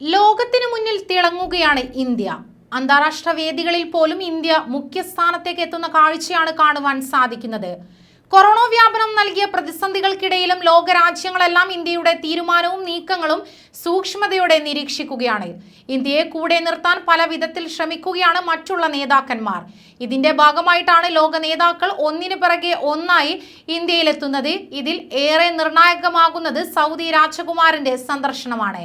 ലോകത്തിനു മുന്നിൽ തിളങ്ങുകയാണ് ഇന്ത്യ. അന്താരാഷ്ട്ര വേദികളിൽ പോലും ഇന്ത്യ മുഖ്യസ്ഥാനത്തേക്ക് എത്തുന്ന കാഴ്ചയാണ് കാണുവാൻ സാധിക്കുന്നത്. കൊറോണ വ്യാപനം നൽകിയ പ്രതിസന്ധികൾക്കിടയിലും ലോകരാജ്യങ്ങളെല്ലാം ഇന്ത്യയുടെ തീരുമാനവും നീക്കങ്ങളും സൂക്ഷ്മതയോടെ നിരീക്ഷിക്കുകയാണ്. ഇന്ത്യയെ കൂടെ നിർത്താൻ പല വിധത്തിൽ ശ്രമിക്കുകയാണ് മറ്റുള്ള നേതാക്കന്മാർ. ഇതിന്റെ ഭാഗമായിട്ടാണ് ലോക നേതാക്കൾ ഒന്നിനു പിറകെ ഒന്നായി ഇന്ത്യയിലെത്തുന്നത്. ഇതിൽ ഏറെ നിർണായകമാകുന്നത് സൗദി രാജകുമാരന്റെ സന്ദർശനമാണ്.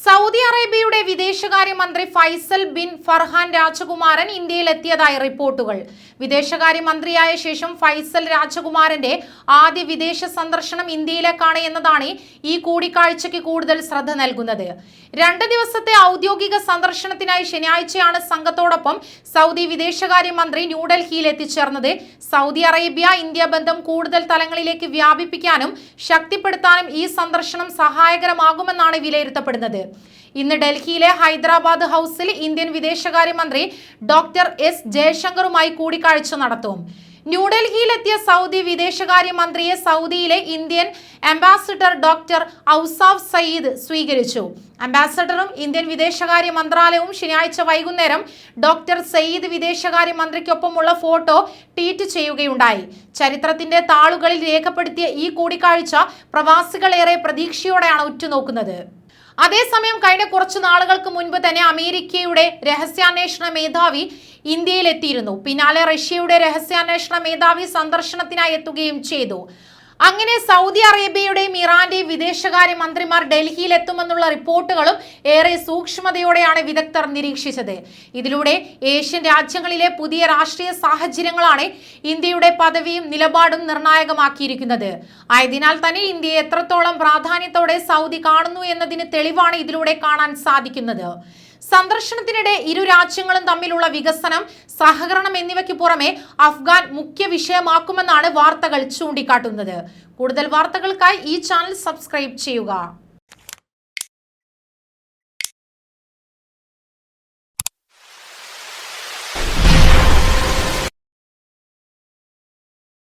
സൗദി അറേബ്യയുടെ വിദേശകാര്യമന്ത്രി ഫൈസൽ ബിൻ ഫർഹാൻ രാജകുമാരൻ ഇന്ത്യയിൽ എത്തിയതായി റിപ്പോർട്ടുകൾ. വിദേശകാര്യമന്ത്രിയായ ശേഷം ഫൈസൽ രാജകുമാരന്റെ ആദ്യ വിദേശ സന്ദർശനം ഇന്ത്യയിലേക്കാണ് എന്നതാണ് ഈ കൂടിക്കാഴ്ചയ്ക്ക് കൂടുതൽ ശ്രദ്ധ നൽകുന്നത്. രണ്ട് ദിവസത്തെ ഔദ്യോഗിക സന്ദർശനത്തിനായി ശനിയാഴ്ചയാണ് സംഘത്തോടൊപ്പം സൗദി വിദേശകാര്യമന്ത്രി ന്യൂഡൽഹിയിൽ എത്തിച്ചേർന്നത്. സൗദി അറേബ്യ ഇന്ത്യ ബന്ധം കൂടുതൽ തലങ്ങളിലേക്ക് വ്യാപിപ്പിക്കാനും ശക്തിപ്പെടുത്താനും ഈ സന്ദർശനം സഹായകരമാകുമെന്നാണ് വിലയിരുത്തപ്പെടുന്നത്. ഇന്ന് ഡൽഹിയിലെ ഹൈദരാബാദ് ഹൗസിൽ ഇന്ത്യൻ വിദേശകാര്യമന്ത്രി ഡോക്ടർ എസ് ജയശങ്കറുമായി കൂടിക്കാഴ്ച നടത്തും. ന്യൂഡൽഹിയിലെത്തിയ സൗദി വിദേശകാര്യമന്ത്രിയെ സൗദിയിലെ Indian ambassador doctor Ausaf Sayeed സ്വീകരിച്ചു. അംബാസഡറും ഇന്ത്യൻ വിദേശകാര്യ മന്ത്രാലയവും ശനിയാഴ്ച വൈകുന്നേരം ഡോക്ടർ സയ്യിദ് വിദേശകാര്യ മന്ത്രിക്കൊപ്പമുള്ള ഫോട്ടോ ട്വീറ്റ് ചെയ്യുകയുണ്ടായി. ചരിത്രത്തിന്റെ താളുകളിൽ രേഖപ്പെടുത്തിയ ഈ കൂടിക്കാഴ്ച പ്രവാസികളേറെ പ്രതീക്ഷയോടെയാണ് ഉറ്റുനോക്കുന്നത്. അതേസമയം കഴിഞ്ഞ കുറച്ച് നാളുകൾക്ക് മുൻപ് തന്നെ അമേരിക്കയുടെ രഹസ്യാന്വേഷണ മേധാവി ഇന്ത്യയിലെത്തിയിരുന്നു. പിന്നാലെ റഷ്യയുടെ രഹസ്യാന്വേഷണ മേധാവി സന്ദർശനത്തിനായി എത്തുകയും ചെയ്തു. അങ്ങനെ സൗദി അറേബ്യയുടെയും ഇറാന്റെയും വിദേശകാര്യ മന്ത്രിമാർ ഡൽഹിയിൽ എത്തുമെന്നുള്ള റിപ്പോർട്ടുകളും ഏറെ സൂക്ഷ്മതയോടെയാണ് വിദഗ്ധർ നിരീക്ഷിച്ചത്. ഇതിലൂടെ ഏഷ്യൻ രാജ്യങ്ങളിലെ പുതിയ രാഷ്ട്രീയ സാഹചര്യങ്ങളാണ് ഇന്ത്യയുടെ പദവിയും നിലപാടും നിർണായകമാക്കിയിരിക്കുന്നത്. ആയതിനാൽ തന്നെ ഇന്ത്യയെ എത്രത്തോളം പ്രാധാന്യത്തോടെ സൗദി കാണുന്നു എന്നതിന് തെളിവാണ് ഇതിലൂടെ കാണാൻ സാധിക്കുന്നത്. സന്ദർശനത്തിനിടെ ഇരു രാജ്യങ്ങളും തമ്മിലുള്ള വികസനം സഹകരണം എന്നിവയ്ക്ക് പുറമെ അഫ്ഗാൻ മുഖ്യ വിഷയമാക്കുമെന്നാണ് വാർത്തകൾ ചൂണ്ടിക്കാട്ടുന്നത്. കൂടുതൽ വാർത്തകൾക്കായി ഈ ചാനൽ സബ്സ്ക്രൈബ് ചെയ്യുക.